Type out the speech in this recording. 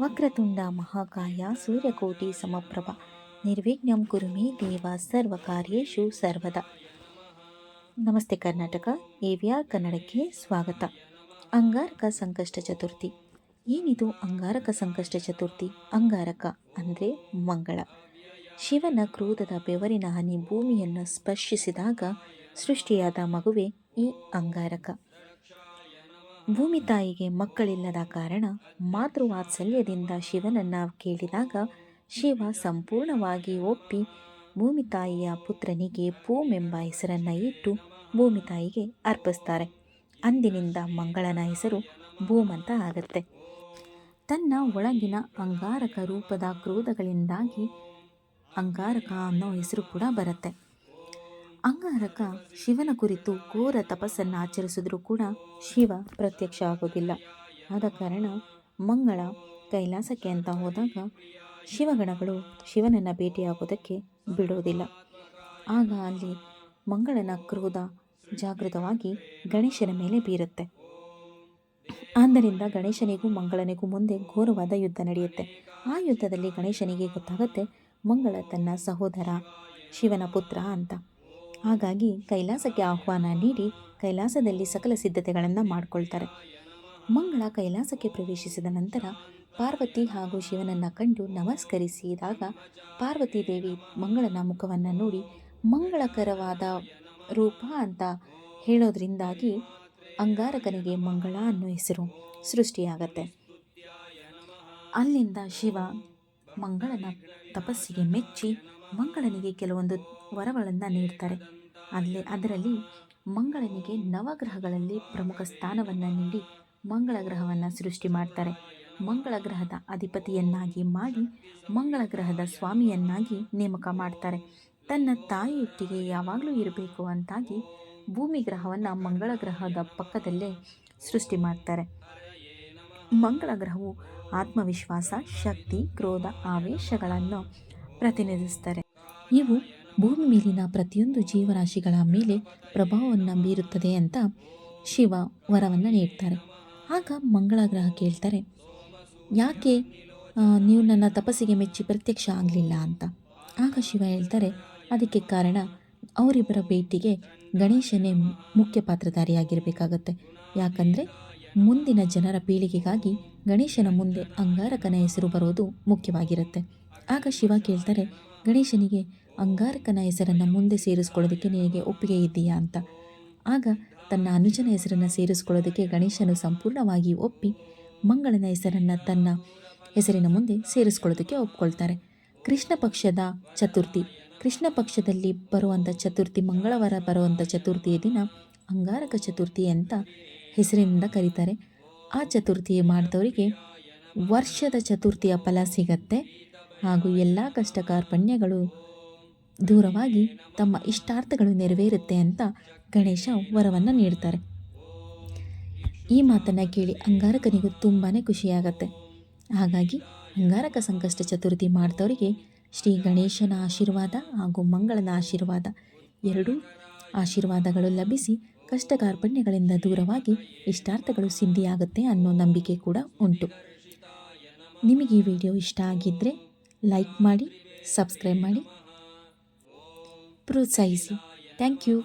ವಕ್ರತುಂಡ ಮಹಾಕಾಯ ಸೂರ್ಯಕೋಟಿ ಸಮಪ್ರಭ. ನಿರ್ವಿಘ್ನಂ ಕುರುಮಿ ದೇವ ಸರ್ವ ಸರ್ವಕಾರ್ಯೇಷು ಸರ್ವದ. ನಮಸ್ತೆ ಕರ್ನಾಟಕ ಎ ವಿ ಆರ್ ಕನ್ನಡಕ್ಕೆ ಸ್ವಾಗತ. ಅಂಗಾರಕ ಸಂಕಷ್ಟ ಚತುರ್ಥಿ. ಏನಿದು ಅಂಗಾರಕ ಸಂಕಷ್ಟ ಚತುರ್ಥಿ? ಅಂಗಾರಕ ಅಂದರೆ ಮಂಗಳ. ಶಿವನ ಕ್ರೋಧದ ಬೆವರಿನ ಹನಿ ಭೂಮಿಯನ್ನು ಸ್ಪರ್ಶಿಸಿದಾಗ ಸೃಷ್ಟಿಯಾದ ಮಗುವೆ ಈ ಅಂಗಾರಕ. ಭೂಮಿ ತಾಯಿಗೆ ಮಕ್ಕಳಿಲ್ಲದ ಕಾರಣ ಮಾತೃವಾತ್ಸಲ್ಯದಿಂದ ಶಿವನನ್ನು ಕೇಳಿದಾಗ ಶಿವ ಸಂಪೂರ್ಣವಾಗಿ ಒಪ್ಪಿ ಭೂಮಿ ತಾಯಿಯ ಪುತ್ರನಿಗೆ ಭೂಮೆಂಬ ಹೆಸರನ್ನು ಇಟ್ಟು ಭೂಮಿ ತಾಯಿಗೆ ಅರ್ಪಿಸ್ತಾರೆ. ಅಂದಿನಿಂದ ಮಂಗಳನ ಹೆಸರು ಭೂಮ್ ಅಂತ ಆಗುತ್ತೆ. ತನ್ನ ಒಳಗಿನ ಅಂಗಾರಕ ರೂಪದ ಕ್ರೋಧಗಳಿಂದಾಗಿ ಅಂಗಾರಕ ಅನ್ನೋ ಹೆಸರು ಕೂಡ ಬರುತ್ತೆ. ಅಂಗಾರಕ ಶಿವನ ಕುರಿತು ಘೋರ ತಪಸ್ಸನ್ನು ಆಚರಿಸಿದ್ರೂ ಕೂಡ ಶಿವ ಪ್ರತ್ಯಕ್ಷ ಆಗೋದಿಲ್ಲ. ಆದ ಕಾರಣ ಮಂಗಳ ಕೈಲಾಸಕ್ಕೆ ಅಂತ ಹೋದಾಗ ಶಿವಗಣಗಳು ಶಿವನನ್ನು ಭೇಟಿಯಾಗೋದಕ್ಕೆ ಬಿಡೋದಿಲ್ಲ. ಆಗ ಅಲ್ಲಿ ಮಂಗಳನ ಕ್ರೋಧ ಜಾಗೃತವಾಗಿ ಗಣೇಶನ ಮೇಲೆ ಬೀರುತ್ತೆ. ಆದ್ದರಿಂದ ಗಣೇಶನಿಗೂ ಮಂಗಳನಿಗೂ ಮುಂದೆ ಘೋರವಾದ ಯುದ್ಧ ನಡೆಯುತ್ತೆ. ಆ ಯುದ್ಧದಲ್ಲಿ ಗಣೇಶನಿಗೆ ಗೊತ್ತಾಗುತ್ತೆ, ಮಂಗಳ ತನ್ನ ಸಹೋದರ ಶಿವನ ಪುತ್ರ ಅಂತ. ಹಾಗಾಗಿ ಕೈಲಾಸಕ್ಕೆ ಆಹ್ವಾನ ನೀಡಿ ಕೈಲಾಸದಲ್ಲಿ ಸಕಲ ಸಿದ್ಧತೆಗಳನ್ನು ಮಾಡಿಕೊಳ್ತಾರೆ. ಮಂಗಳ ಕೈಲಾಸಕ್ಕೆ ಪ್ರವೇಶಿಸಿದ ನಂತರ ಪಾರ್ವತಿ ಹಾಗೂ ಶಿವನನ್ನು ಕಂಡು ನಮಸ್ಕರಿಸಿದಾಗ ಪಾರ್ವತಿ ದೇವಿ ಮಂಗಳನ ಮುಖವನ್ನು ನೋಡಿ, ಮಂಗಳಕರವಾದ ರೂಪ ಅಂತ ಹೇಳೋದ್ರಿಂದಾಗಿ ಅಂಗಾರಕನಿಗೆ ಮಂಗಳ ಅನ್ನೋ ಹೆಸರು ಸೃಷ್ಟಿಯಾಗತ್ತೆ. ಅಲ್ಲಿಂದ ಶಿವ ಮಂಗಳನ ತಪಸ್ಸಿಗೆ ಮೆಚ್ಚಿ ಮಂಗಳನಿಗೆ ಕೆಲವೊಂದು ವರಗಳನ್ನು ನೀಡ್ತಾರೆ. ಅಲ್ಲಿ ಅದರಲ್ಲಿ ಮಂಗಳನಿಗೆ ನವಗ್ರಹಗಳಲ್ಲಿ ಪ್ರಮುಖ ಸ್ಥಾನವನ್ನು ನೀಡಿ ಮಂಗಳ ಗ್ರಹವನ್ನು ಸೃಷ್ಟಿ ಮಾಡ್ತಾರೆ. ಮಂಗಳ ಗ್ರಹದ ಅಧಿಪತಿಯನ್ನಾಗಿ ಮಾಡಿ ಮಂಗಳ ಗ್ರಹದ ಸ್ವಾಮಿಯನ್ನಾಗಿ ನೇಮಕ ಮಾಡ್ತಾರೆ. ತನ್ನ ತಾಯಿಯೊಟ್ಟಿಗೆ ಯಾವಾಗಲೂ ಇರಬೇಕು ಅಂತಾಗಿ ಭೂಮಿ ಗ್ರಹವನ್ನು ಮಂಗಳ ಗ್ರಹದ ಪಕ್ಕದಲ್ಲೇ ಸೃಷ್ಟಿ ಮಾಡ್ತಾರೆ. ಮಂಗಳ ಗ್ರಹವು ಆತ್ಮವಿಶ್ವಾಸ, ಶಕ್ತಿ, ಕ್ರೋಧ, ಆವೇಶಗಳನ್ನು ಪ್ರತಿನಿಧಿಸ್ತಾರೆ. ಇವು ಭೂಮಿ ಮೇಲಿನ ಪ್ರತಿಯೊಂದು ಜೀವರಾಶಿಗಳ ಮೇಲೆ ಪ್ರಭಾವವನ್ನು ಬೀರುತ್ತದೆ ಅಂತ ಶಿವ ವರವನ್ನು ನೀಡ್ತಾರೆ. ಆಗ ಮಂಗಳ ಗ್ರಹ ಕೇಳ್ತಾರೆ, ಯಾಕೆ ನೀವು ನನ್ನ ತಪಸ್ಸಿಗೆ ಮೆಚ್ಚಿ ಪ್ರತ್ಯಕ್ಷ ಆಗಲಿಲ್ಲ ಅಂತ? ಆಗ ಶಿವ ಹೇಳ್ತಾರೆ, ಅದಕ್ಕೆ ಕಾರಣ ಅವರಿಬ್ಬರ ಭೇಟಿಗೆ ಗಣೇಶನೇ ಮುಖ್ಯ ಪಾತ್ರಧಾರಿಯಾಗಿರಬೇಕಾಗತ್ತೆ. ಯಾಕಂದರೆ ಮುಂದಿನ ಜನರ ಪೀಳಿಗೆಗಾಗಿ ಗಣೇಶನ ಮುಂದೆ ಅಂಗಾರಕನ ಹೆಸರು ಬರೋದು ಮುಖ್ಯವಾಗಿರುತ್ತೆ. ಆಗ ಶಿವ ಕೇಳ್ತಾರೆ ಗಣೇಶನಿಗೆ ಅಂಗಾರಕನ ಹೆಸರನ್ನು ಮುಂದೆ ಸೇರಿಸ್ಕೊಳ್ಳೋದಕ್ಕೆ ನಿನಗೆ ಒಪ್ಪಿಗೆ ಇದೆಯಾ ಅಂತ. ಆಗ ತನ್ನ ಅನುಜನ ಹೆಸರನ್ನು ಸೇರಿಸ್ಕೊಳ್ಳೋದಕ್ಕೆ ಗಣೇಶನು ಸಂಪೂರ್ಣವಾಗಿ ಒಪ್ಪಿ ಮಂಗಳನ ಹೆಸರನ್ನು ತನ್ನ ಹೆಸರಿನ ಮುಂದೆ ಸೇರಿಸ್ಕೊಳ್ಳೋದಕ್ಕೆ ಒಪ್ಕೊಳ್ತಾರೆ. ಕೃಷ್ಣ ಪಕ್ಷದ ಚತುರ್ಥಿ. ಕೃಷ್ಣ ಪಕ್ಷದಲ್ಲಿ ಬರುವಂಥ ಚತುರ್ಥಿ ಮಂಗಳವಾರ ಬರುವಂಥ ಚತುರ್ಥಿಯ ದಿನ ಅಂಗಾರಕ ಚತುರ್ಥಿ ಅಂತ ಹೆಸರಿನಿಂದ ಕರೀತಾರೆ. ಆ ಚತುರ್ಥಿ ಮಾಡಿದವರಿಗೆ ವರ್ಷದ ಚತುರ್ಥಿಯ ಫಲ ಸಿಗತ್ತೆ. ಹಾಗೂ ಎಲ್ಲ ಕಷ್ಟ ಕಾರ್ಪಣ್ಯಗಳು ದೂರವಾಗಿ ತಮ್ಮ ಇಷ್ಟಾರ್ಥಗಳು ನೆರವೇರುತ್ತೆ ಅಂತ ಗಣೇಶ ವರವನ್ನು ನೀಡ್ತಾರೆ. ಈ ಮಾತನ್ನು ಕೇಳಿ ಅಂಗಾರಕನಿಗೂ ತುಂಬಾ ಖುಷಿಯಾಗತ್ತೆ. ಹಾಗಾಗಿ ಅಂಗಾರಕ ಸಂಕಷ್ಟ ಚತುರ್ಥಿ ಮಾಡಿದವರಿಗೆ ಶ್ರೀ ಗಣೇಶನ ಆಶೀರ್ವಾದ ಹಾಗೂ ಮಂಗಳನ ಆಶೀರ್ವಾದ ಎರಡೂ ಆಶೀರ್ವಾದಗಳು ಲಭಿಸಿ ಕಷ್ಟ ಕಾರ್ಪಣ್ಯಗಳಿಂದ ದೂರವಾಗಿ ಇಷ್ಟಾರ್ಥಗಳು ಸಿದ್ಧಿಯಾಗುತ್ತೆ ಅನ್ನೋ ನಂಬಿಕೆ ಕೂಡ ಉಂಟು. ನಿಮಗೆ ಈ ವಿಡಿಯೋ ಇಷ್ಟ ಆಗಿದ್ದರೆ ಲೈಕ್ ಮಾಡಿ ಸಬ್ಸ್ಕ್ರೈಬ್ ಮಾಡಿ. ಪ್ರೋತ್ಸಾಹಿಸಿ. Thank you